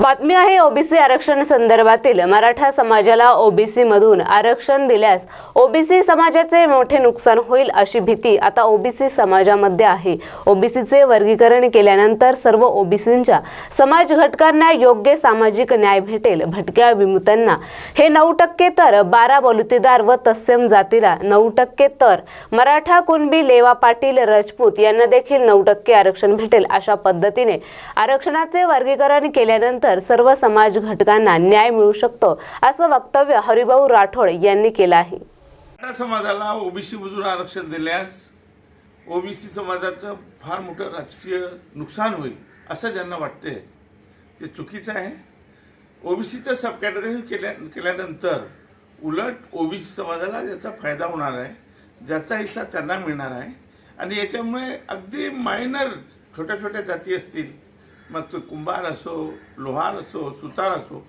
बातमी आहे ओबीसी आरक्षण संदर्भातील. मराठा समाजाला ओबीसी मधून आरक्षण दिल्यास ओबीसी समाजाचे मोठे नुकसान होईल अशी भीती आता ओबीसी समाजामध्ये आहे. ओबीसीचे वर्गीकरण केल्यानंतर सर्व ओबीसींच्या समाज घटकांना योग्य सामाजिक न्याय भेटेल. भटक्या विमुतांना. हे नऊ टक्के तर बारा बलुतेदार व तत्सम जातीला नऊ टक्के तर मराठा कुणबी लेवा पाटील राजपूत यांना देखील नऊ टक्के आरक्षण भेटेल अशा पद्धतीने आरक्षणाचे वर्गीकरण केल्यानंतर तर सर्व समाज घटकांना न्याय मिळू शकतो असं वक्तव्य हरिभाऊ राठोड यांनी केलं आहे. मराठा समाजाला ओबीसी मधून आरक्षण दिल्यास ओबीसी समाजाचं फार मोठं राजकीय नुकसान होईल असं ज्यांना वाटते ते चुकीचं आहे. ओबीसीचं सब कॅटेगरी केल्या केल्यानंतर उलट ओबीसी समाजाला याचा फायदा होणार आहे ज्याचा हिस्सा त्यांना मिळणार आहे. आणि याच्यामुळे अगदी मायनर छोट्या छोट्या जाती असतील मग तो कुंभार असो लोहार असो सुतार असो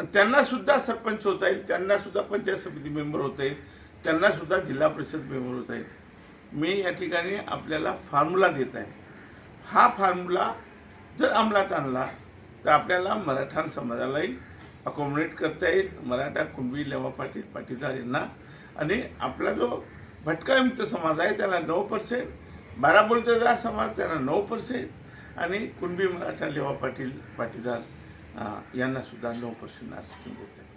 त्यांना सुद्धा सरपंच होता येईल त्यांना सुद्धा पंचायत समिती मेंबर होता येईल त्यांना सुद्धा जिल्हा परिषद मेंबर होता येईल. मी या ठिकाणी आपल्याला फॉर्म्युला देत आहे. हा फॉर्म्युला जर अंमलात आणला तर आपल्याला मराठा समाजालाही अकोमोडेट करता येईल. मराठा कुणबी लेवा पाटील पाटीदार यांना. आणि आपला जो भटकायुक्त समाज आहे त्याला नऊ पर्सेंट बारा समाज त्यांना नऊ पर्सेंट आणि कुणबी मराठा लेवा पाटील पाटीदार यांनासुद्धा नऊ पर्सेंट आरक्षण देत आहे